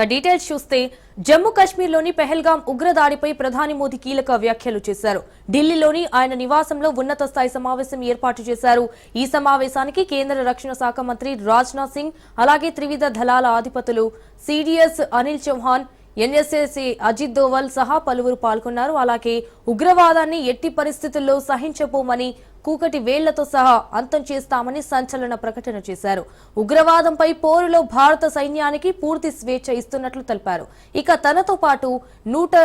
ఇక డీటెయిల్స్ చూస్తే జమ్మూ కాశ్మీర్లోని పెహల్గాం ఉగ్రదాడిపై ప్రధాని మోదీ కీలక వ్యాఖ్యలు చేశారు. ఢిల్లీలోని ఆయన నివాసంలో ఉన్నత స్థాయి సమావేశం ఏర్పాటు చేశారు. ఈ సమావేశానికి కేంద్ర రక్షణ శాఖ మంత్రి రాజ్నాథ్ సింగ్ అలాగే త్రివిధ దళాల అధిపతులు సిడిఎస్ అనిల్ చౌహాన్ ఎన్ఎస్ఎస్ అజిత్ దోవల్ సహా పలువురు పాల్గొన్నారు. అలాగే ఉగ్రవాదాన్ని ఎట్టి పరిస్థితుల్లో సహించబోమని కూకటి వేళ్ళతో సహా అంతం చేస్తామని సంచలన ప్రకటన చేశారు. ఉగ్రవాదంపై పోరులో భారత సైన్యానికి పూర్తి స్వేచ్ఛ ఇస్తున్నట్లు తెలిపారు. ఇక తనతో పాటు నూట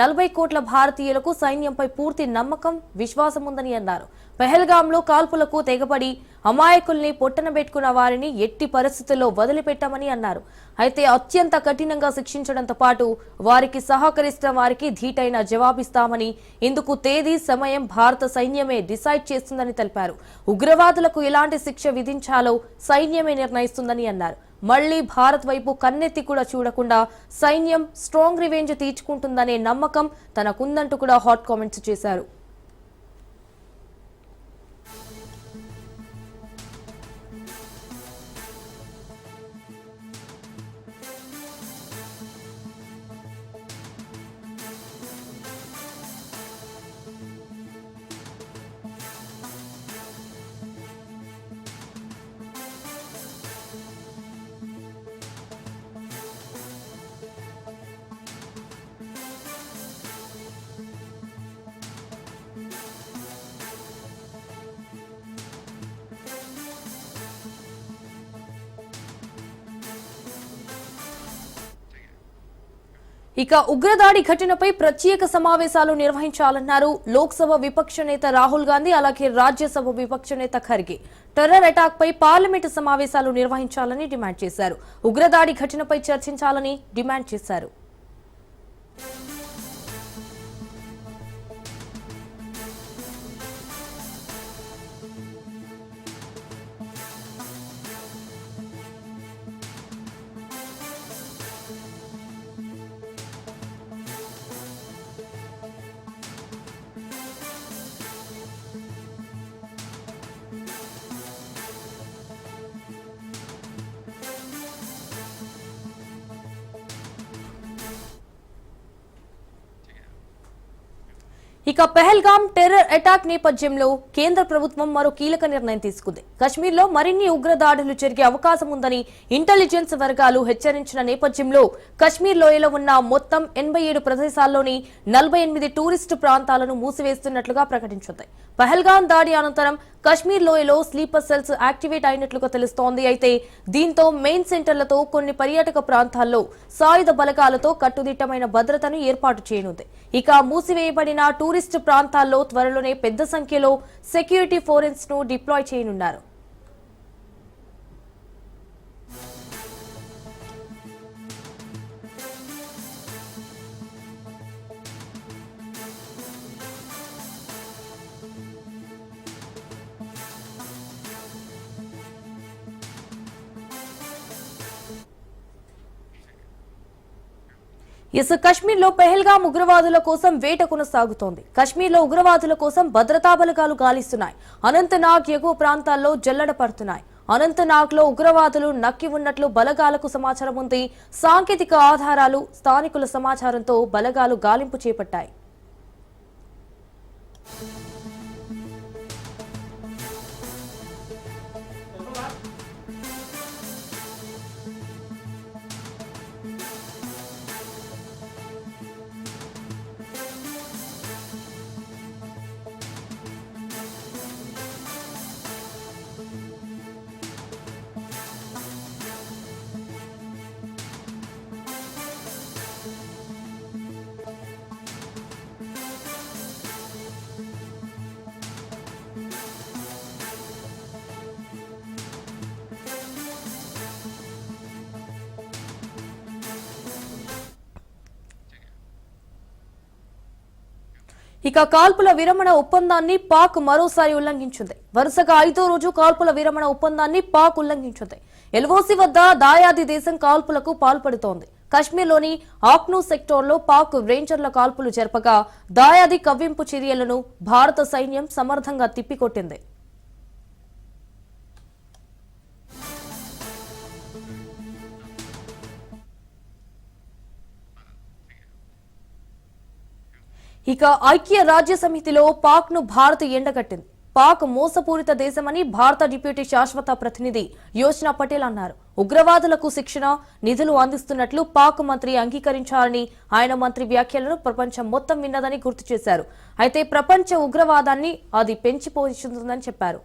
నలభై కోట్ల భారతీయులకు సైన్యంపై పూర్తి నమ్మకం విశ్వాసం ఉందని అన్నారు. పెహల్గాంలో కాల్పులకు తెగబడి అమాయకుల్ని పొట్టనబెట్టుకున్న వారిని ఎట్టి పరిస్థితుల్లో వదిలిపెట్టామని అన్నారు. అయితే అత్యంత కఠినంగా శిక్షించడంతో పాటు వారికి సహకరిస్తున్న వారికి ధీటైన జవాబిస్తామని ఇందుకు తేదీ సమయం భారత సైన్యమే డిసైడ్ చేస్తుందని తెలిపారు. ఉగ్రవాదులకు ఎలాంటి శిక్ష విధించాలో సైన్యమే నిర్ణయిస్తుందని అన్నారు. మళ్ళీ భారత్ వైపు కన్నెత్తి కూడా చూడకుండా సైన్యం స్ట్రాంగ్ రివెంజ్ తీర్చుకుంటుందనే నమ్మకం తనకుందంటూ కూడా హాట్ కామెంట్స్ చేశారు. ఇక ఉగ్రదాడి ఘటనపై ప్రత్యేక సమావేశాలు నిర్వహించాలన్నారు లోక్సభ విపక్ష నేత రాహుల్ గాంధీ అలాగే రాజ్యసభ విపక్ష నేత ఖర్గే. టెర్రర్ అటాక్ పై పార్లమెంటు సమావేశాలు నిర్వహించాలని డిమాండ్ చేశారు. ఉగ్రదాడి ఘటనపై చర్చించాలని డిమాండ్ చేశారు. ఇక పెహల్గాం టెర్రర్ అటాక్ నేపథ్యంలో కేంద్ర ప్రభుత్వం మరో కీలక నిర్ణయం తీసుకుంది. కశ్మీర్లో మరిన్ని ఉగ్రదాడులు జరిగే అవకాశం ఉందని ఇంటెలిజెన్స్ వర్గాలు హెచ్చరించిన నేపథ్యంలో కశ్మీర్ లోయలో ఉన్న మొత్తం ఎనభై ఏడు ప్రదేశాల్లోని నలభై ఎనిమిది టూరిస్టు ప్రాంతాలను మూసివేస్తున్నట్లుగా ప్రకటించింది. పహల్గాన్ దాడి అనంతరం కశ్మీర్ లోయలో స్లీపర్ సెల్స్ యాక్టివేట్ అయినట్లుగా తెలుస్తోంది. అయితే దీంతో మెయిన్ సెంటర్లతో కొన్ని పర్యాటక ప్రాంతాల్లో సాయుధ బలగాలతో కట్టుదిట్టమైన భద్రతను ఏర్పాటు చేయనుంది. ఇక మూసివేయబడిన టూరిస్ట్ ప్రాంతాల్లో త్వరలోనే పెద్ద సంఖ్యలో సెక్యూరిటీ ఫోరెన్స్ను డిప్లాయ్ చేయనున్నారు. ఇసు కశ్మీర్లో పెహల్గాం ఉగ్రవాదుల కోసం వేట కొనసాగుతోంది. కశ్మీర్లో ఉగ్రవాదుల కోసం భద్రతా బలగాలు గాలిస్తున్నాయి. అనంతనాగ్ ఎగువ ప్రాంతాల్లో జల్లడ పడుతున్నాయి. అనంతనాగ్లో ఉగ్రవాదులు నక్కి ఉన్నట్లు బలగాలకు సమాచారం ఉంది. సాంకేతిక ఆధారాలు స్థానికుల సమాచారంతో బలగాలు గాలింపు చేపట్టాయి. ఇక కాల్పుల విరమణ ఒప్పందాన్ని పాక్ మరోసారి ఉల్లంఘించింది. వరుసగా ఐదో రోజు కాల్పుల విరమణ ఒప్పందాన్ని పాక్ ఉల్లంఘించింది. ఎల్ఓసి వద్ద దాయాది దేశం కాల్పులకు పాల్పడుతోంది. కశ్మీర్లోని ఆక్నూ సెక్టర్లో పాక్ రేంజర్ల కాల్పులు జరపగా దాయాది కవ్వింపు చర్యలను భారత సైన్యం సమర్థంగా తిప్పికొట్టింది. ఇక ఐక్య రాజ్య సమితిలో పాక్ను భారత్ ఎండగట్టింది. పాక్ మోసపూరిత దేశమని భారత డిప్యూటీ శాశ్వత ప్రతినిధి యోజన పటేల్ అన్నారు. ఉగ్రవాదులకు శిక్షణ నిధులు అందిస్తున్నట్లు పాక్ మంత్రి అంగీకరించారని ఆయన మంత్రి వ్యాఖ్యలను ప్రపంచం మొత్తం విన్నదని గుర్తు చేశారు. అయితే ప్రపంచ ఉగ్రవాదాన్ని అది పెంచి పోషిస్తుందని చెప్పారు.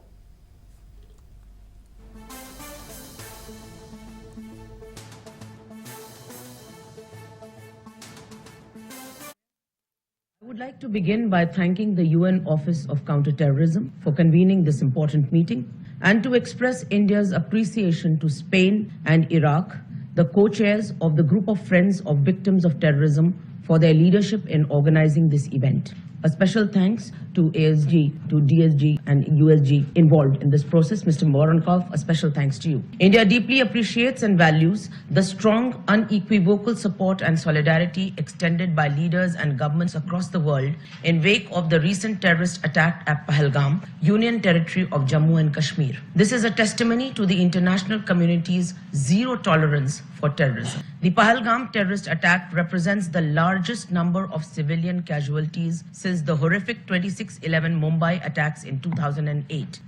Would like to begin by thanking the UN Office of Counterterrorism for convening this important meeting and to express India's appreciation to Spain and Iraq, the co-chairs of the group of friends of victims of terrorism for their leadership in organizing this event. A special thanks to ASG, to DSG and USG involved in this process. Mr. Voronkov, a special thanks to you. India deeply appreciates and values the strong, unequivocal support and solidarity extended by leaders and governments across the world in wake of the recent terrorist attack at Pahalgam, Union Territory of Jammu and Kashmir. This is a testimony to the international community's zero tolerance for terrorism. The Pahalgam terrorist attack represents the largest number of civilian casualties since the horrific 2611 Mumbai attacks in 2008.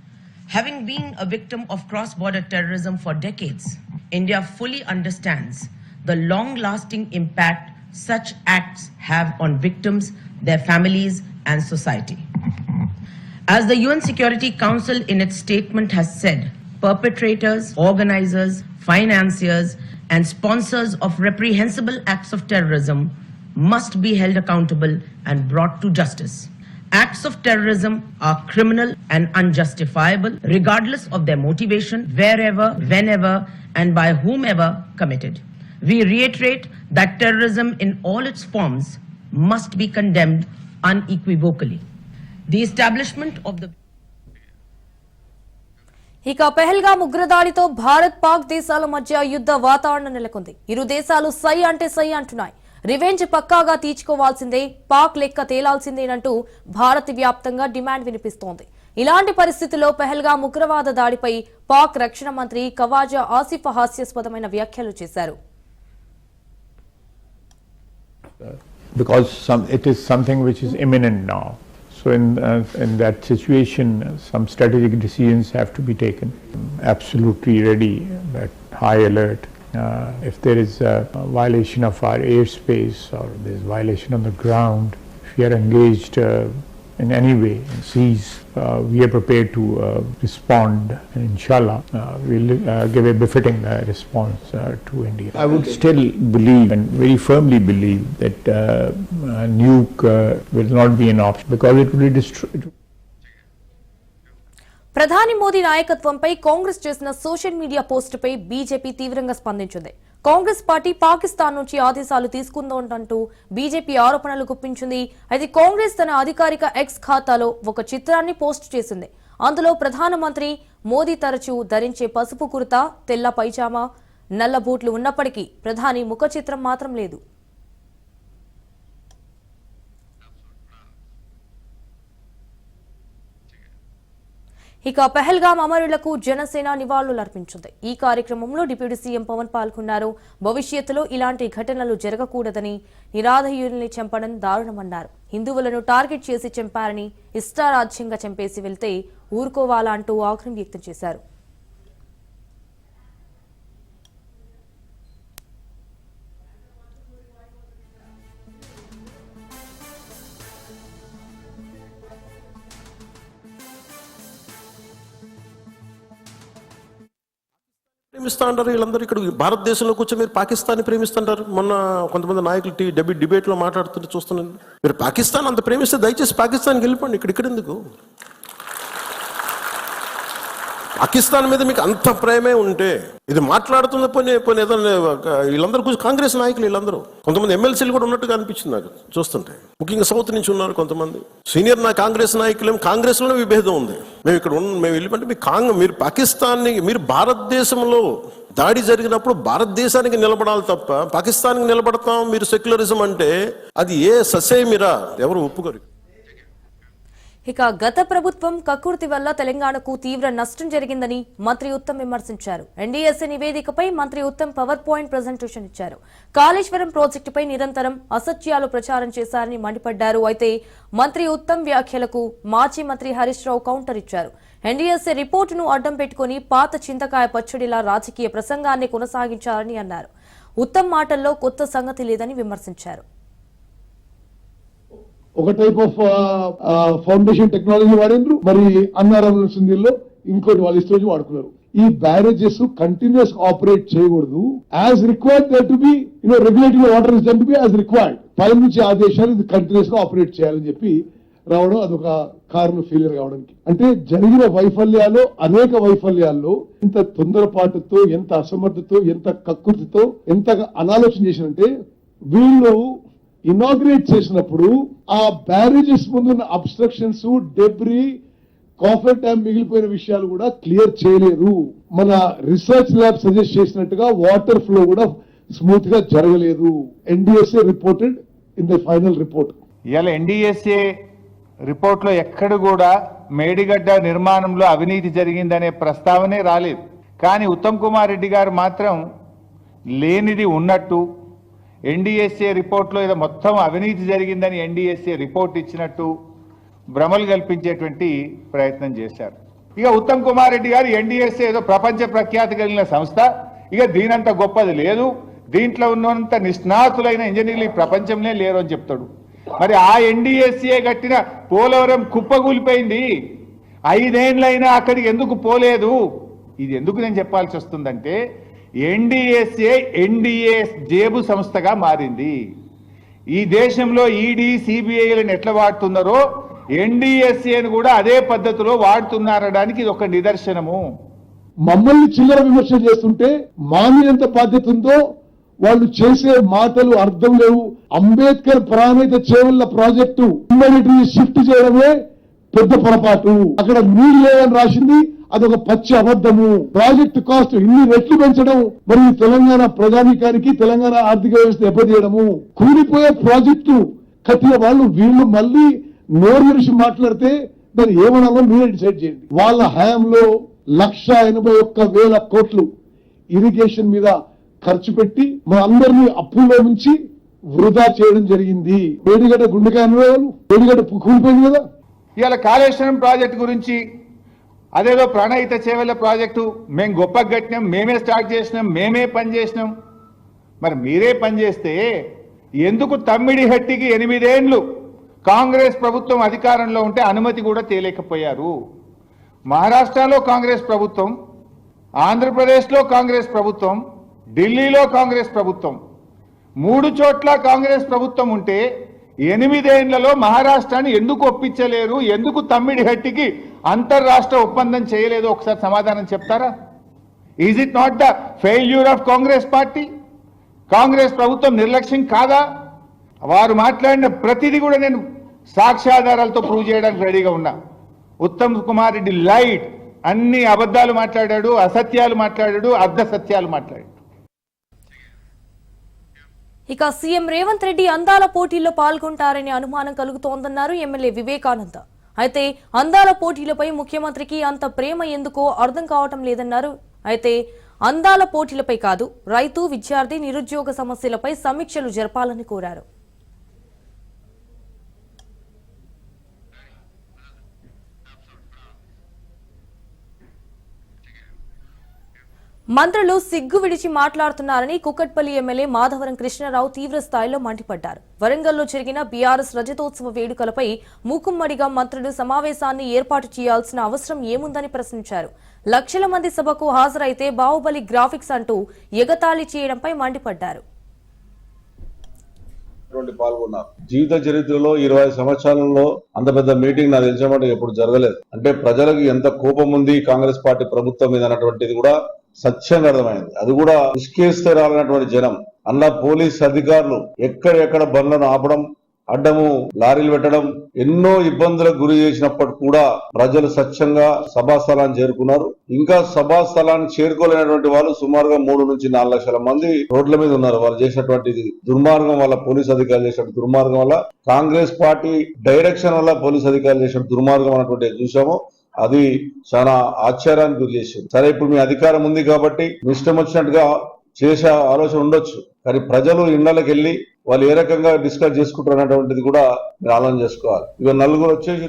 Having been a victim of cross border terrorism for decades, India fully understands the long lasting impact such acts have on victims, their families, and society. As the UN Security Council in its statement has said, perpetrators, organizers, financiers, and sponsors of reprehensible acts of terrorism must be held accountable and brought to justice. Acts of terrorism are criminal and unjustifiable, regardless of their motivation, wherever, whenever, and by whomever committed. We reiterate that terrorism in all its forms must be condemned unequivocally. The establishment of the ఇక పెహల్గాం ఉగ్రదాడితో భారత్ పాక్ దేశాల మధ్య యుద్ధ వాతావరణం నెలకొంది. ఇరు దేశాలు సై అంటే సై అంటున్నాయి. రివెంజ్ పక్కాగా తీర్చుకోవాల్సిందే పాక్ లెక్క తేలాల్సిందేనంటూ భారత్ వ్యాప్తంగా డిమాండ్ వినిపిస్తోంది. ఇలాంటి పరిస్థితుల్లో పెహల్గాం ఉగ్రవాద దాడిపై పాక్ రక్షణ మంత్రి కవాజా ఆసిఫ్ హాస్యాస్పదమైన వ్యాఖ్యలు చేశారు. Because some, it is something which is imminent now. So in, uh, in that situation, some strategic decisions have to be taken. Absolutely ready, at high alert. Uh, if there is a violation of our airspace or there is violation on the ground, if we are engaged uh, in any way in seas, uh, we are prepared to uh, respond. And inshallah, uh, we'll uh, give a befitting uh, response uh, to India. I would still believe and very firmly believe that uh, a nuke uh, will not be an option because it will destroy. ప్రధాని మోదీ నాయకత్వంపై కాంగ్రెస్ చేసిన social media పోస్టుపై BJP తీవ్రంగా స్పందించింది Congress party Pakistan నుంచి ఆదేశాలు తీసుకుందంటూ BJP ఆరోపణలు గుప్పించింది. అయితే కాంగ్రెస్ తన అధికారిక ఎక్స్ ఖాతాలో ఒక చిత్రాన్ని పోస్ట్ చేసింది. అందులో ప్రధానమంత్రి మోదీ తరచూ ధరించే పసుపు కుర్తా తెల్ల పైజామా నల్ల బూట్లు ఉన్నప్పటికీ ప్రధాని ముఖ చిత్రం మాత్రం లేదు. ఇక పెహల్గాం అమరులకు జనసేన నివాళులర్పించింది. ఈ కార్యక్రమంలో డిప్యూటీ సీఎం పవన్ పాల్గొన్నారు. భవిష్యత్తులో ఇలాంటి ఘటనలు జరగకూడదని నిరాధయుల్ని చంపడం దారుణమన్నారు. హిందువులను టార్గెట్ చేసి చంపారని ఇష్టారాజ్యంగా చంపేసి వెళ్తే ఊరుకోవాలా అంటూ ఆగ్రహం వ్యక్తం చేశారు. ప్రేమిస్తా అంటారు వీళ్ళందరూ ఇక్కడ. భారతదేశంలో కూర్చొని మీరు పాకిస్తాన్ ప్రేమిస్తుంటారు? మొన్న కొంతమంది నాయకులు టీ డెబి డిబేట్లో మాట్లాడుతుంటే చూస్తున్నాను. మీరు పాకిస్తాన్ అంత ప్రేమిస్తే దయచేసి పాకిస్తాన్కి వెళ్ళిపోండి. ఇక్కడ ఇక్కడ ఎందుకు? పాకిస్తాన్ మీద మీకు అంత ప్రేమే ఉంటే ఇది మాట్లాడుతున్న పోనీ పోనీ ఏదైనా వీళ్ళందరూ కాంగ్రెస్ నాయకులు వీళ్ళందరూ. కొంతమంది ఎమ్మెల్సీలు కూడా ఉన్నట్టుగా అనిపించింది నాకు చూస్తుంటే. ముఖ్యంగా సౌత్ నుంచి ఉన్నారు కొంతమంది. సీనియర్ నా కాంగ్రెస్ నాయకులు కాంగ్రెస్లోనే విభేదం ఉంది. మేము ఇక్కడ ఉన్న మేము వెళ్ళిపోతే మీ కాంగ్ మీరు పాకిస్తాన్ని మీరు భారతదేశంలో దాడి జరిగినప్పుడు భారతదేశానికి నిలబడాలి తప్ప పాకిస్తాన్కి నిలబడతాం మీరు సెక్యులరిజం అంటే అది ఏ ససేమిరా? ఎవరు ఒప్పుకోరు. ఇక గత ప్రభుత్వం కకుర్తి వల్ల తెలంగాణకు తీవ్ర నష్టం జరిగిందని మంత్రి ఉత్తమ్ విమర్శించారు. ఎన్డీఎస్ఏ నివేదికపై మంత్రి ఉత్తమ్ పవర్ పాయింట్ ప్రజెంటేషన్ ఇచ్చారు. కాళేశ్వరం ప్రాజెక్టుపై నిరంతరం అసత్యాలు ప్రచారం చేశారని మండిపడ్డారు. అయితే మంత్రి ఉత్తమ్ వ్యాఖ్యలకు మాజీ మంత్రి హరీష్ రావు కౌంటర్ ఇచ్చారు. ఎన్డీఎస్ఏ రిపోర్టును అడ్డం పెట్టుకుని పాత చింతకాయ పచ్చడిలా రాజకీయ ప్రసంగాన్ని కొనసాగించారని అన్నారు. ఉత్తమ్ మాటల్లో కొత్త సంగతి లేదని విమర్శించారు. ఒక టైప్ ఆఫ్ ఫౌండేషన్ టెక్నాలజీ వాడినరు. మరి అన్నారాల సింధిల్లో ఇంకోటి వాళ్ళు ఇష్టం వాడుకున్నారు. ఈ బ్యారేజెస్ కంటిన్యూస్ ఆపరేట్ చేయకూడదు. As required that be you know regulating water is that be as required పై నుంచి ఆదేశాలు ఇది కంటిన్యూస్గా ఆపరేట్ చేయాలని చెప్పి రావడం అదొక కారణం ఫెయిలియర్ కావడానికి. అంటే జరిగిన వైఫల్యాలు అనేక వైఫల్యాల్లో ఎంత తొందరపాటుతో ఎంత అసమర్థతో ఎంత కక్కుర్తితో ఎంత అనాలోచన చేసినంటే వీళ్ళు ఇనాగ్రేట్ చేసినప్పుడు ఆ బ్యారేజెస్ ముందున్న అబ్స్ట్రక్షన్స్ డెబ్రీ కాఫర్ డ్యామ్ మిగిలిపోయిన విషయాలు కూడా క్లియర్ చేయలేదు మన రిసెర్చ్ ల్యాబ్ సజెస్ట్ చేసినట్టుగా వాటర్ ఫ్లో కూడా స్మూత్గా జరగలేదు. NDSA reported in the final report ఇవాళ ఎన్డీఎస్ఏ రిపోర్ట్లో ఎక్కడ కూడా మేడిగడ్డ నిర్మాణంలో అవినీతి జరిగిందనే ప్రస్తావనే రాలేదు. కానీ ఉత్తమ్ కుమార్ రెడ్డి గారు మాత్రం లేనిది ఉన్నట్టు ఎన్డీఎస్ఏ రిపోర్ట్లో ఏదో మొత్తం అవినీతి జరిగిందని ఎన్డీఎస్ఏ రిపోర్ట్ ఇచ్చినట్టు భ్రమలు కల్పించేటువంటి ప్రయత్నం చేశారు. ఇక ఉత్తమ్ కుమార్ రెడ్డి గారు ఎన్డీఎస్ఏ ఏదో ప్రపంచ ప్రఖ్యాతి కలిగిన సంస్థ. ఇక దీనంత గొప్పది లేదు. దీంట్లో ఉన్నంత నిష్ణాతులైన ఇంజనీర్లు ఈ ప్రపంచంలో లేరు అని చెప్తాడు. మరి ఆ ఎన్డీఎస్ఏ కట్టిన పోలవరం కుప్పగూలిపోయింది ఐదేండ్లైనా అక్కడికి ఎందుకు పోలేదు? ఇది ఎందుకు నేను చెప్పాల్సి వస్తుందంటే ఎన్డీఎస్ఏ ఎన్డీఏఎస్ జేబు సంస్థగా మారింది. ఈ దేశంలో ఈడీ సిబిఐలను ఎట్లా వాడుతున్నారో ఎన్డీఎస్ఏను కూడా అదే పద్ధతిలో వాడుతున్నారడానికి ఇది ఒక నిదర్శనము. మమ్మల్ని చిల్లర విమర్శ చేస్తుంటే మా ఎంత బాధ్యత ఉందో వాళ్ళు చేసే మాటలు అర్థం లేవు. అంబేద్కర్ ప్రాణిత చేవల్ల ప్రాజెక్టు షిఫ్ట్ చేయడమే పెద్ద పొరపాటు. అక్కడ నీళ్ళు లేవని రాసింది అదొక పచ్చి అబద్ధము. ప్రాజెక్టు కాస్ట్ ఇన్ని రెట్లు పెంచడం మరియు తెలంగాణ ప్రజానికానికి తెలంగాణ ఆర్థిక వ్యవస్థ దెబ్బతీయడము. కూలిపోయే ప్రాజెక్టు కట్టిన వాళ్ళు వీళ్ళు మళ్ళీ నోరు విరిచి మాట్లాడితే దాన్ని ఏమనాలో మీరే డిసైడ్ చేయండి. వాళ్ళ హయాంలో లక్ష ఎనభై ఒక్క వేల కోట్లు ఇరిగేషన్ మీద ఖర్చు పెట్టి మన అందరినీ అప్పుల్లో నుంచి వృధా చేయడం జరిగింది. వేడిగడ్డ గుండెకాయ వేడిగడ్డ కూలిపోయింది కదా. ఇవాళ కాళేశ్వరం ప్రాజెక్టు గురించి అదేదో ప్రాణహిత సేవల ప్రాజెక్టు. మేము గొప్ప కట్టినాం మేమే స్టార్ట్ చేసినాం మేమే పని చేసినాం. మరి మీరే పని చేస్తే ఎందుకు తమ్మిడి హట్టికి ఎనిమిదేండ్లు? కాంగ్రెస్ ప్రభుత్వం అధికారంలో ఉంటే అనుమతి కూడా తేలేకపోయారు. మహారాష్ట్రలో కాంగ్రెస్ ప్రభుత్వం ఆంధ్రప్రదేశ్లో కాంగ్రెస్ ప్రభుత్వం ఢిల్లీలో కాంగ్రెస్ ప్రభుత్వం. మూడు చోట్ల కాంగ్రెస్ ప్రభుత్వం ఉంటే ఎనిమిదేండ్లలో మహారాష్ట్రాన్ని ఎందుకు ఒప్పించలేరు? ఎందుకు తమ్మిడి హట్టికి అంతర్రాష్ట్ర ఒప్పందం చేయలేదు ఒకసారి సమాధానం చెప్తారా? Is it not the failure of Congress party Congress ప్రభుత్వం నిర్లక్ష్యం కాదా? వారు మాట్లాడిన ప్రతిదీ కూడా నేను సాక్ష్యాధారాలతో ప్రూవ్ చేయడానికి రెడీగా ఉన్నా. ఉత్తమ్ కుమార్ రెడ్డి లైట్ అన్ని అబద్ధాలు మాట్లాడాడు అసత్యాలు మాట్లాడాడు అర్ధ సత్యాలు మాట్లాడాడు. ఇక సీఎం రేవంత్ రెడ్డి అందాల పోటీల్లో పాల్గొంటారనే అనుమానం కలుగుతోందన్నారు ఎమ్మెల్యే వివేకానంద. అయితే అందాల పోటీలపై ముఖ్యమంత్రికి అంత ప్రేమ ఎందుకో అర్థం కావటం లేదన్నారు. అయితే అందాల పోటీలపై కాదు రైతు విద్యార్థి నిరుద్యోగ సమస్యలపై సమీక్షలు జరపాలని కోరారు. మంత్రులు సిగ్గు విడిచి మాట్లాడుతున్నారని కుక్కట్పల్లి ఎమ్మెల్యే మాధవరం కృష్ణారావు తీవ్ర స్థాయిలో మండిపడ్డారు. వరంగల్లో జరిగిన బీఆర్ఎస్ రజతోత్సవ వేడుకలపై మూకుమ్మడిగా మంత్రులు సమావేశాన్ని ఏర్పాటు చేయాల్సిన అవసరం ఏముందని ప్రశ్నించారు. లక్షల మంది సభకు హాజరైతే బాహుబలి గ్రాఫిక్స్ అంటూ ఎగతాళి చేయడంపై మండిపడ్డారు. పాల్గొన్నారు. జీవిత చరిత్రలో ఇరవై సంవత్సరాలలో అంత పెద్ద మీటింగ్ నాకు తెలిసిన ఎప్పుడు జరగలేదు. అంటే ప్రజలకు ఎంత కోపం ఉంది కాంగ్రెస్ పార్టీ ప్రభుత్వం మీద అన్నటువంటిది కూడా సత్యంగా అర్థమైంది అది కూడా నిష్కేస్తే రాలనటువంటి జనం. అన్న పోలీస్ అధికారులు ఎక్కడెక్కడ బండ్లను ఆపడం అడ్డము లారీలు పెట్టడం ఎన్నో ఇబ్బందులకు గురి చేసినప్పటి కూడా ప్రజలు స్వచ్ఛంగా సభా స్థలాన్ని చేరుకున్నారు. ఇంకా సభా స్థలాన్ని చేరుకోలేనటువంటి వాళ్ళు సుమారుగా మూడు నుంచి నాలుగు లక్షల మంది రోడ్ల మీద ఉన్నారు. వాళ్ళు చేసినటువంటి దుర్మార్గం వల్ల పోలీస్ అధికారులు చేసిన దుర్మార్గం వల్ల కాంగ్రెస్ పార్టీ డైరెక్షన్ వల్ల పోలీస్ అధికారులు చేసిన దుర్మార్గం అన్నటువంటి చూసాము. అది చాలా ఆశ్చర్యానికి గురి చేసింది. సరే ఇప్పుడు మీ అధికారం ఉంది కాబట్టి మీ ఇష్టం వచ్చినట్టుగా చేసే ఆలోచన ఉండొచ్చు. కానీ ప్రజలు ఇళ్ళకి వెళ్ళి వాళ్ళు ఏ రకంగా డిస్కస్ చేసుకుంటారు అనేటువంటిది కూడా మీరు ఆలోచన చేసుకోవాలి. ఇక నలుగురు వచ్చేసి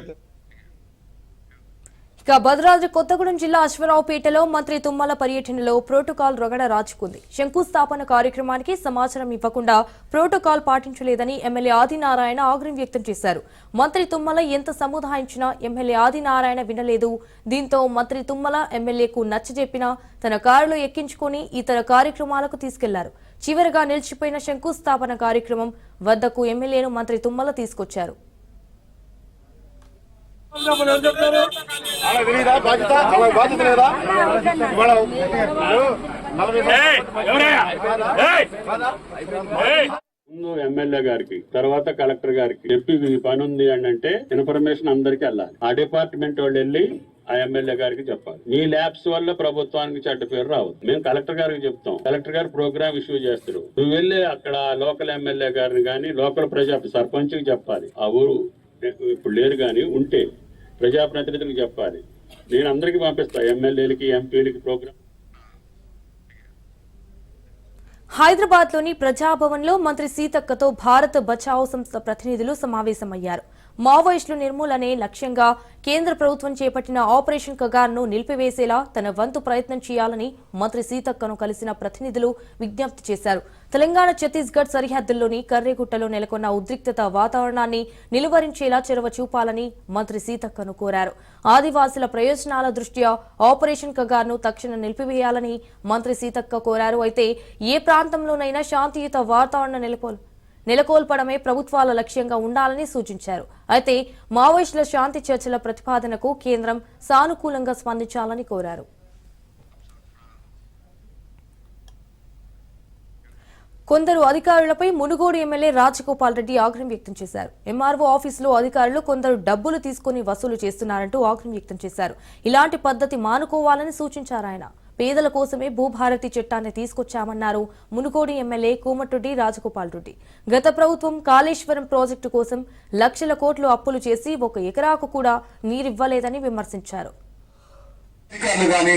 ఇక భద్రాద్రి కొత్తగూడెం జిల్లా అశ్వరావుపేటలో మంత్రి తుమ్మల పర్యటనలో ప్రోటోకాల్ రొగడ రాచుకుంది. శంకుస్థాపన కార్యక్రమానికి సమాచారం ఇవ్వకుండా ప్రోటోకాల్ పాటించలేదని ఎమ్మెల్యే ఆదినారాయణ ఆగ్రహం వ్యక్తం చేశారు. మంత్రి తుమ్మల ఎంత సముదాయించినా ఎమ్మెల్యే ఆదినారాయణ వినలేదు. దీంతో మంత్రి తుమ్మల ఎమ్మెల్యేకు నచ్చజెప్పినా తన కారులో ఎక్కించుకుని ఇతర కార్యక్రమాలకు తీసుకెళ్ళారు. చివరగా నిలిచిపోయిన శంకుస్థాపన కార్యక్రమం వద్దకు ఎమ్మెల్యేను మంత్రి తుమ్మల తీసుకొచ్చారు. ముందు ఎమ్మెల్యే గారికి తర్వాత కలెక్టర్ గారికి చెప్పి పని ఉంది అని అంటే ఇన్ఫర్మేషన్ అందరికి వెళ్ళాలి. ఆ డిపార్ట్మెంట్ వాళ్ళు వెళ్ళి ఆ ఎమ్మెల్యే గారికి చెప్పాలి. మీ ల్యాబ్స్ వల్ల ప్రభుత్వానికి చెడ్డ పేరు రావద్దు. మేము కలెక్టర్ గారికి చెప్తాం. కలెక్టర్ గారు ప్రోగ్రామ్ ఇష్యూ చేస్తారు. నువ్వు వెళ్ళి అక్కడ లోకల్ ఎమ్మెల్యే గారిని కానీ లోకల్ ప్రజా సర్పంచ్ చెప్పాలి. ఆ ఊరు ఇప్పుడు లేరు కానీ ఉంటే ప్రజాప్రతినిధులకు చెప్పాలి. నేను అందరికీ పంపిస్తా ఎమ్మెల్యేలకి ఎంపీలకి ప్రోగ్రామ్ హైదరాబాద్లోని ప్రజాభవన్లో మంత్రి సీతక్కతో భారత్ బచావో సంస్థ ప్రతినిధులు సమావేశమయ్యారు. మావోయిస్టులు నిర్మూలనే లక్ష్యంగా కేంద్ర ప్రభుత్వం చేపట్టిన ఆపరేషన్ కగార్ను నిలిపివేసేలా తన వంతు ప్రయత్నం చేయాలని మంత్రి సీతక్కను కలిసిన ప్రతినిధులు విజ్ఞప్తి చేశారు. తెలంగాణ ఛత్తీస్గఢ్ సరిహద్దుల్లోని కర్రేగుట్టలో నెలకొన్న ఉద్రిక్తత వాతావరణాన్ని నిలువరించేలా చెరవ చూపాలని మంత్రి సీతక్కను కోరారు. ఆదివాసుల ప్రయోజనాల దృష్ట్యా ఆపరేషన్ కగార్ను తక్షణం నిలిపివేయాలని మంత్రి సీతక్క కోరారు. అయితే ఏ ప్రాంతంలోనైనా శాంతియుత వాతావరణం నెలకొల్ నెలకొల్పడమే ప్రభుత్వాల లక్ష్యంగా ఉండాలని సూచించారు. అయితే మావోయిస్టుల శాంతి చర్చల ప్రతిపాదనకు కేంద్రం సానుకూలంగా స్పందించాలని కోరారు. కొందరు అధికారులపై మునుగోడు ఎమ్మెల్యే రాజగోపాల్ రెడ్డి ఆగ్రహం వ్యక్తం చేశారు. ఎంఆర్ఓ ఆఫీసులో అధికారులు కొందరు డబ్బులు తీసుకుని వసూలు చేస్తున్నారంటూ ఆగ్రహం వ్యక్తం చేశారు. ఇలాంటి పద్ధతి మానుకోవాలని సూచించారు ఆయన. పేదల కోసమే భూభారతి చట్టాన్ని తీసుకొచ్చామన్నారు మునుగోడు ఎమ్మెల్యే కోమటిరెడ్డి రాజగోపాల్ రెడ్డి. గత ప్రభుత్వం కాళేశ్వరం ప్రాజెక్టు కోసం లక్షల కోట్లు అప్పులు చేసి ఒక ఎకరాకు కూడా నీరివ్వలేదని విమర్శించారు. కానీ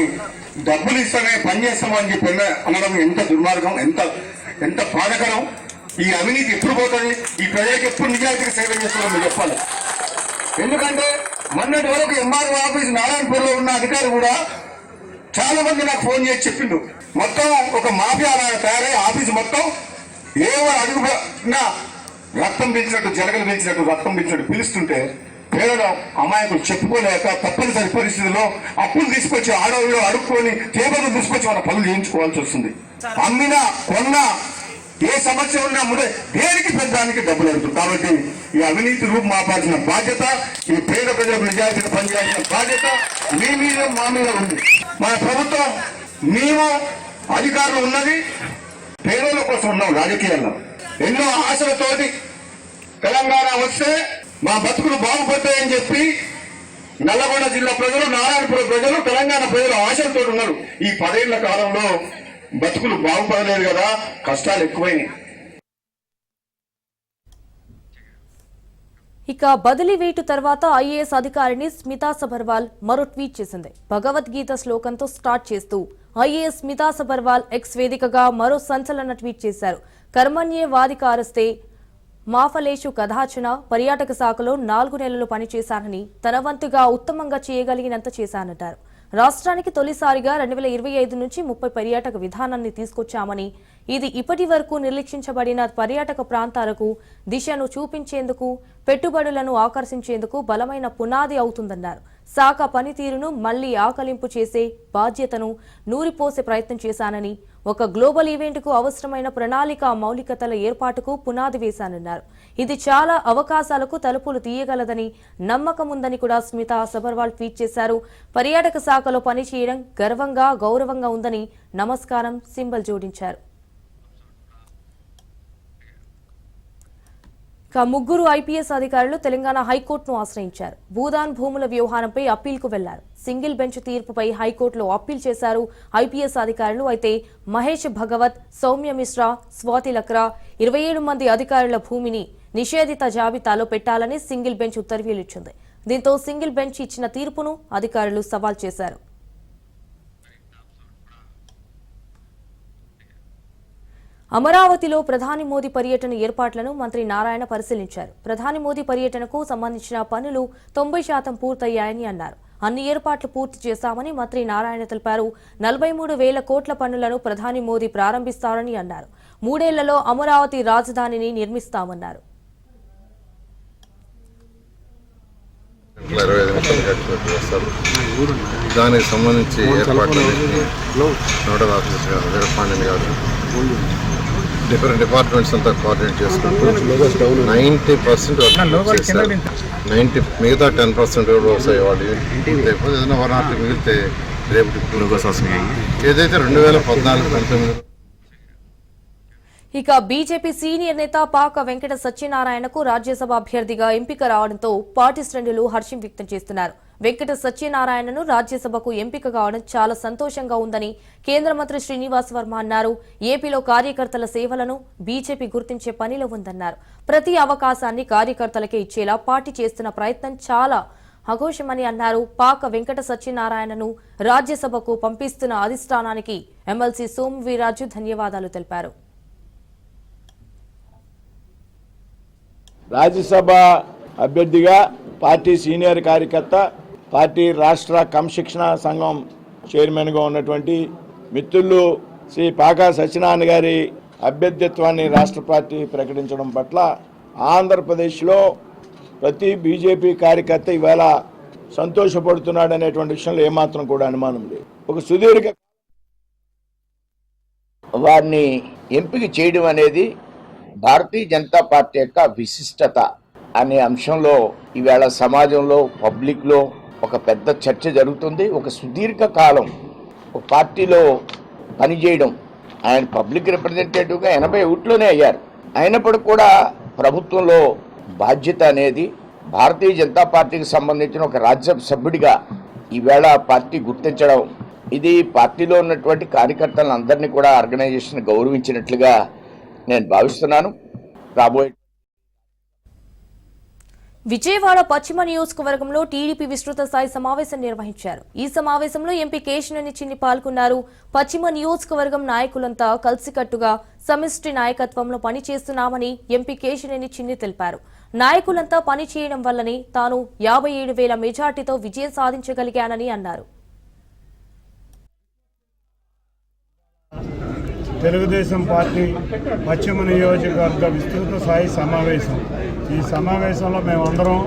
డబ్బులు ఇస్తామే పని చేస్తామని చెప్పి అనడం ఎంత దుర్మార్గం ఎంత ఎంత బాధకరం? ఈ అవినీతి ఎప్పుడు పోతుంది? ఈ ప్రజలకు ఎప్పుడు నిజాయితీగా సేవ చేస్తారో మీరు చెప్పాలి. ఎందుకంటే మొన్నటి వరకు ఎంఆర్ఓ ఆఫీస్ నారాయణపూర్లో ఉన్న అధికారి కూడా చాలా మంది నాకు ఫోన్ చేసి చెప్పిండు మొత్తం ఒక మాఫియా తయారై ఆఫీస్ మొత్తం ఏ అడుగు రక్తం పెంచినట్టు జలగలు పెంచినట్టు రక్తం పెంచినట్టు పిలుస్తుంటే పేదలు అమాయకులు చెప్పుకోలేక తప్పనిసరి పరిస్థితుల్లో అప్పులు తీసుకొచ్చి ఆడవాళ్ళు అడుక్కొని చేపలు తీసుకొచ్చి మన పనులు చేయించుకోవాల్సి వస్తుంది. అమ్మినా కొన్నా ఏ సమస్య ఉన్నా ముందే దేనికి పెద్దానికి డబ్బులు అడుగుతుంది కాబట్టి ఈ అవినీతి రూపు మాపాల్సిన బాధ్యత ఈ పేద ప్రజలకు నిజాయితీగా పనిచేయాల్సిన బాధ్యత మీ మీద మా మీద ఉంది. మన ప్రభుత్వం మేము అధికారులు ఉన్నది పేదల కోసం ఉన్నాం రాజకీయాల్లో. ఎన్నో ఆశలతోటి తెలంగాణ వస్తే మా బతుకులు బాగుపడతాయని చెప్పి నల్లగొండ జిల్లా ప్రజలు నారాయణపురం ప్రజలు తెలంగాణ ప్రజలు ఆశలతో ఉన్నారు. ఈ పదేళ్ళ కాలంలో బతుకులు బాగుపడలేదు కదా కష్టాలు ఎక్కువైనాయి. ఇక బదిలీ వేటు తర్వాత ఐఏఎస్ అధికారిని స్మితా సబర్వాల్ మరో ట్వీట్ చేసింది. భగవద్గీత శ్లోకంతో స్టార్ట్ చేస్తూ ఐఏఎస్ స్మితా సబర్వాల్ ఎక్స్ వేదికగా మరో సంచలన ట్వీట్ చేశారు. కర్మణ్యే వాదికారస్తే మాఫలేషు కథాచన పర్యాటక శాఖలో నాలుగు నెలలు పనిచేశానని తన వంతుగా ఉత్తమంగా చేయగలిగినంత చేశానంటారు. రాష్ట్రానికి తొలిసారిగా రెండు వేల ఇరవై ఐదు నుంచి ముప్పై పర్యాటక విధానాన్ని తీసుకొచ్చామని ఇది ఇప్పటి వరకు నిర్లక్షించబడిన పర్యాటక ప్రాంతాలకు దిశను చూపించేందుకు పెట్టుబడులను ఆకర్షించేందుకు బలమైన పునాది అవుతుందన్నారు. శాఖ పనితీరును మళ్ళీ ఆకలింపు చేసే బాధ్యతను నూరిపోసే ప్రయత్నం చేశానని ఒక గ్లోబల్ ఈవెంట్కు అవసరమైన ప్రణాళిక మౌలికతల ఏర్పాటుకు పునాది వేశానన్నారు. ఇది చాలా అవకాశాలకు తలుపులు తీయగలదని నమ్మకం ఉందని కూడా స్మిత సబర్వాల్ ట్వీట్ చేశారు. పర్యాటక శాఖలో పనిచేయడం గర్వంగా గౌరవంగా ఉందని నమస్కారం సింబల్ జోడించారు. ఇక ముగ్గురు ఐపీఎస్ అధికారులు తెలంగాణ హైకోర్టును ఆశ్రయించారు. భూదాన్ భూముల వ్యవహారంపై అప్పీల్కు వెళ్ళారు. సింగిల్ బెంచ్ తీర్పుపై హైకోర్టులో అప్పీల్ చేశారు ఐపీఎస్ అధికారులు. అయితే మహేష్ భగవత్ సౌమ్య మిశ్రా స్వాతి లక్రా ఇరవై ఏడు మంది అధికారుల భూమిని నిషేధిత జాబితాలో పెట్టాలని సింగిల్ బెంచ్ ఉత్తర్వులు ఇచ్చింది. దీంతో సింగిల్ బెంచ్ ఇచ్చిన తీర్పును అధికారులు సవాల్ చేశారు. అమరావతిలో ప్రధాని మోదీ పర్యటన ఏర్పాట్లను మంత్రి నారాయణ పరిశీలించారు. ప్రధాని మోదీ పర్యటనకు సంబంధించిన పనులు తొంభై శాతం పూర్తయ్యాయని అన్నారు. అన్ని ఏర్పాట్లు పూర్తి చేశామని మంత్రి నారాయణ తెలిపారు. నలభై మూడు వేల కోట్ల పనులను ప్రధాని మోదీ ప్రారంభిస్తారని అన్నారు. మూడేళ్ళలో అమరావతి రాజధానిని నిర్మిస్తామన్నారు. ఇరవై ఐదు నిమిషాలు కట్టుబడి చేస్తారు దానికి సంబంధించి ఏర్పాట్లు నోడల్ ఆఫీసర్ గారు గారు. డిఫరెంట్ డిపార్ట్మెంట్స్ అంతా కోఆర్డినేట్ చేసుకుంటూ నైంటీ పర్సెంట్ చేశారు. నైంటీ మిగతా టెన్ పర్సెంట్ కూడా వస్తాయి వాళ్ళు. లేకపోతే ఏదైనా వన్ ఆర్ మిగిలితే రేపు ఏదైతే రెండు వేల పద్నాలుగు పంతొమ్మిది ఇక బీజేపీ సీనియర్ నేత పాక వెంకట సత్యనారాయణకు రాజ్యసభ అభ్యర్థిగా ఎంపిక రావడంతో పార్టీ శ్రేణులు హర్షం వ్యక్తం చేస్తున్నారు. వెంకట సత్యనారాయణను రాజ్యసభకు ఎంపిక కావడం చాలా సంతోషంగా ఉందని కేంద్ర మంత్రి శ్రీనివాస్ వర్మ అన్నారు. ఏపీలో కార్యకర్తల సేవలను బీజేపీ గుర్తించే పనిలో ఉందన్నారు. ప్రతి అవకాశాన్ని కార్యకర్తలకే ఇచ్చేలా పార్టీ చేస్తున్న ప్రయత్నం చాలా అఘోషమని అన్నారు. పాక వెంకట సత్యనారాయణను రాజ్యసభకు పంపిస్తున్న అధిష్టానానికి ఎమ్మెల్సీ సోము వీరాజు ధన్యవాదాలు తెలిపారు. రాజ్యసభ అభ్యర్థిగా పార్టీ సీనియర్ కార్యకర్త పార్టీ రాష్ట్ర క్రమశిక్షణ సంఘం చైర్మన్గా ఉన్నటువంటి మిత్రులు శ్రీ పాకా సత్యనారాయణ గారి అభ్యర్థిత్వాన్ని రాష్ట్ర పార్టీ ప్రకటించడం పట్ల ఆంధ్రప్రదేశ్లో ప్రతి బీజేపీ కార్యకర్త ఇవాళ సంతోషపడుతున్నాడు అనేటువంటి విషయంలో ఏమాత్రం కూడా అనుమానం లేదు. ఒక సుదీర్ఘ వారిని ఎంపిక చేయడం అనేది భారతీయ జనతా పార్టీ యొక్క విశిష్టత అనే అంశంలో ఈవేళ సమాజంలో పబ్లిక్లో ఒక పెద్ద చర్చ జరుగుతుంది. ఒక సుదీర్ఘ కాలం ఒక పార్టీలో పనిచేయడం. ఆయన పబ్లిక్ రిప్రజెంటేటివ్గా ఎనభై ఒకటిలోనే అయ్యారు. అయినప్పటికీ కూడా ప్రభుత్వంలో బాధ్యత అనేది భారతీయ జనతా పార్టీకి సంబంధించిన ఒక రాజ్యసభ సభ్యుడిగా ఈవేళ పార్టీ గుర్తించడం. ఇది పార్టీలో ఉన్నటువంటి కార్యకర్తలందరినీ కూడా ఆర్గనైజేషన్ గౌరవించినట్లుగా నేను భావిస్తున్నాను. రాబోయే విజయవాడ పశ్చిమ నియోజకవర్గంలో టీడీపీ విస్తృత స్థాయి సమావేశం నిర్వహించారు. ఈ సమావేశంలో ఎంపీ కేశినేని చిన్ని పాల్గొన్నారు. పశ్చిమ నియోజకవర్గం నాయకులంతా కలిసికట్టుగా సమిష్టి నాయకత్వంలో పనిచేస్తున్నామని ఎంపీ కేశినేని చిన్ని తెలిపారు. నాయకులంతా పనిచేయడం వల్లనే తాను యాభై ఏడు వేల మెజార్టీతో విజయం సాధించగలిగానని అన్నారు. తెలుగుదేశం పార్టీ పశ్చిమ నియోజకవర్గ విస్తృత స్థాయి సమావేశం. ఈ సమావేశంలో మేమందరం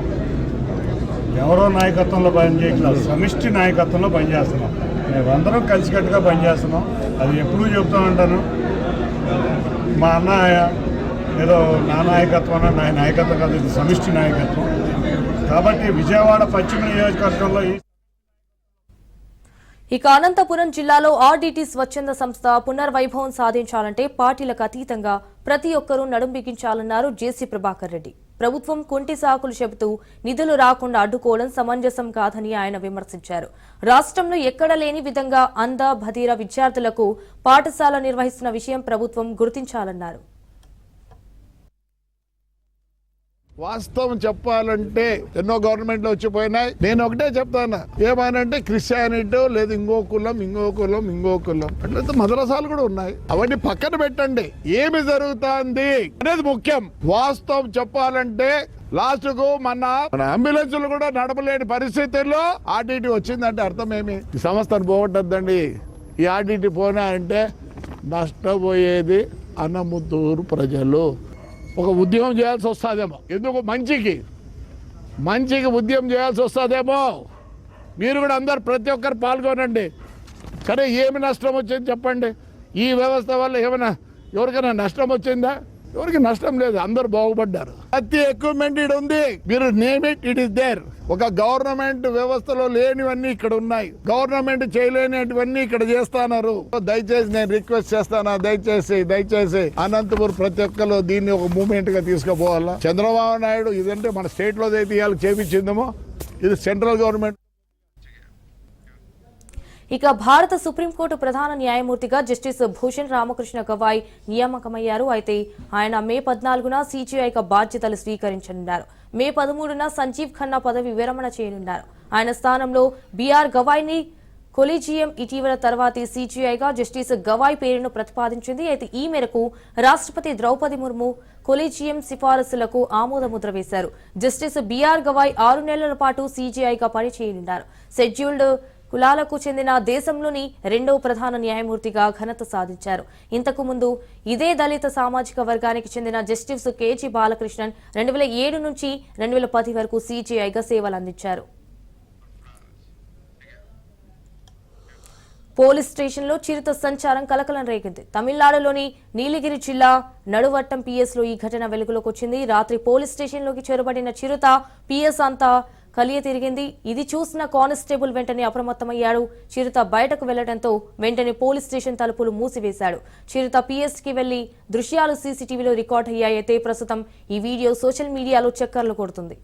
ఎవరో నాయకత్వంలో పనిచేయట్లేదు సమిష్టి నాయకత్వంలో పనిచేస్తున్నాం మేమందరం కలిసికట్టుగా పనిచేస్తున్నాం అది ఎప్పుడూ చెప్తూ ఉంటాను. మా అన్న ఏదో నా నాయకత్వం నా నాయకత్వం కాదు ఇది సమిష్టి నాయకత్వం. కాబట్టి విజయవాడ పశ్చిమ నియోజకవర్గంలో ఇక అనంతపురం జిల్లాలో ఆర్డీటీ స్వచ్ఛంద సంస్థ పునర్వైభవం సాధించాలంటే పార్టీలకు అతీతంగా ప్రతి ఒక్కరూ నడుం బిగించాలన్నారు జేసీ ప్రభాకర్ రెడ్డి. ప్రభుత్వం కుంటి సాకులు చెబుతూ నిధులు రాకుండా అడ్డుకోవడం సమంజసం కాదని ఆయన విమర్శించారు. రాష్ట్రంలో ఎక్కడ లేని విధంగా అంద భదీర విద్యార్థులకు పాఠశాల నిర్వహిస్తున్న విషయం ప్రభుత్వం గుర్తించాలన్నారు. వాస్తవం చెప్పాలంటే ఎన్నో గవర్నమెంట్లు వచ్చిపోయినాయి నేను ఒకటే చెప్తాను. ఏమైనంటే క్రిస్టియానిటీ లేదు ఇంకో కులం ఇంకో కులం ఇంకో కులం. అట్లయితే మదరసాలు కూడా ఉన్నాయి. అవన్నీ పక్కన పెట్టండి. ఏమి జరుగుతుంది అనేది ముఖ్యం. వాస్తవం చెప్పాలంటే లాస్ట్కు మన మన అంబులెన్సులు కూడా నడపలేని పరిస్థితుల్లో ఆర్టీటీ వచ్చిందంటే అర్థం ఏమి ఈ సంస్థను పోగొట్టద్దండి. ఈ ఆర్టీటీ పోనా అంటే నష్టపోయేది అన్నముత్తూరు ప్రజలు. ఒక ఉద్యమం చేయాల్సి వస్తుందేమో. ఎందుకు? మంచికి. మంచికి ఉద్యమం చేయాల్సి వస్తుందేమో. మీరు కూడా అందరు ప్రతి ఒక్కరు పాల్గొనండి. సరే ఏమి నష్టం వచ్చింది చెప్పండి. ఈ వ్యవస్థ వల్ల ఏమైనా ఎవరికైనా నష్టం వచ్చిందా? ఎవరికి నష్టం లేదు. అందరు బాగుపడ్డారు. అతి ఎక్విప్మెంట్ ఇటు ఉంది మీరు name it it is there ఒక గవర్నమెంట్ వ్యవస్థలో లేనివన్నీ ఇక్కడ ఉన్నాయి. గవర్నమెంట్ చేయలేనివన్నీ ఇక్కడ చేస్తున్నారు. దయచేసి నేను రిక్వెస్ట్ చేస్తాను దయచేసి దయచేసి అనంతపురం ప్రతి ఒక్కరు దీన్ని ఒక మూమెంట్గా తీసుకుపోవాలా? చంద్రబాబు నాయుడు ఇదంటే మన స్టేట్లో అయితే ఇవాళ చేపించిందేమో. ఇది సెంట్రల్ గవర్నమెంట్ ఇక భారత సుప్రీంకోర్టు ప్రధాన న్యాయమూర్తిగా జస్టిస్ భూషణ్ రామకృష్ణ గవాయ్ నియామకమయ్యారు. అయితే ఆయన మే పద్నాలుగున సీజీఐగా బాధ్యతలు స్వీకరించనున్నారు. మే పదమూడున సంజీవ్ ఖన్నా పదవి విరమణ చేయనున్నారు. ఆయన స్థానంలో బీఆర్ గవాయ్ని కొలీజియం ఇటీవల తర్వాతి సీజీఐగా జస్టిస్ గవాయ్ పేరును ప్రతిపాదించింది. అయితే ఈ మేరకు రాష్ట్రపతి ద్రౌపది ముర్ము కొలీజియం సిఫారసులకు ఆమోదముద్ర వేశారు. జస్టిస్ బీఆర్ గవాయ్ ఆరు నెలల పాటు సీజీఐగా పనిచేయనున్నారు. షెడ్యూల్డ్ కులాలకు చెందిన దేశంలోని రెండవ ప్రధాన న్యాయమూర్తిగా ఘనత సాధించారు. ఇంతకు ముందు ఇదే దళిత సామాజిక వర్గానికి చెందిన జస్టిస్ కేజీ బాలకృష్ణన్ రెండు వేల ఏడు నుంచి రెండు వేల పది వరకు సీజీఐగా సేవలు అందించారు. పోలీస్ స్టేషన్లో చిరుత సంచారం కలకలం రేగింది. తమిళనాడులోని నీలగిరి జిల్లా నడువట్టం పిఎస్లో ఈ ఘటన వెలుగులోకి వచ్చింది. రాత్రి పోలీస్ స్టేషన్లోకి చేరబడిన చిరుత పిఎస్ అంతా కలియ తిరిగింది. ఇది చూసిన కానిస్టేబుల్ వెంటనే అప్రమత్తమయ్యాడు. చిరుత బయటకు వెళ్ళడంతో వెంటనే పోలీస్ స్టేషన్ తలుపులు మూసివేశాడు. చిరుత పిఎస్కి వెళ్ళి దృశ్యాలు సీసీటీవీలో రికార్డ్ అయ్యాయైతే ప్రస్తుతం ఈ వీడియో సోషల్ మీడియాలో చక్కర్లు కొడుతుంది.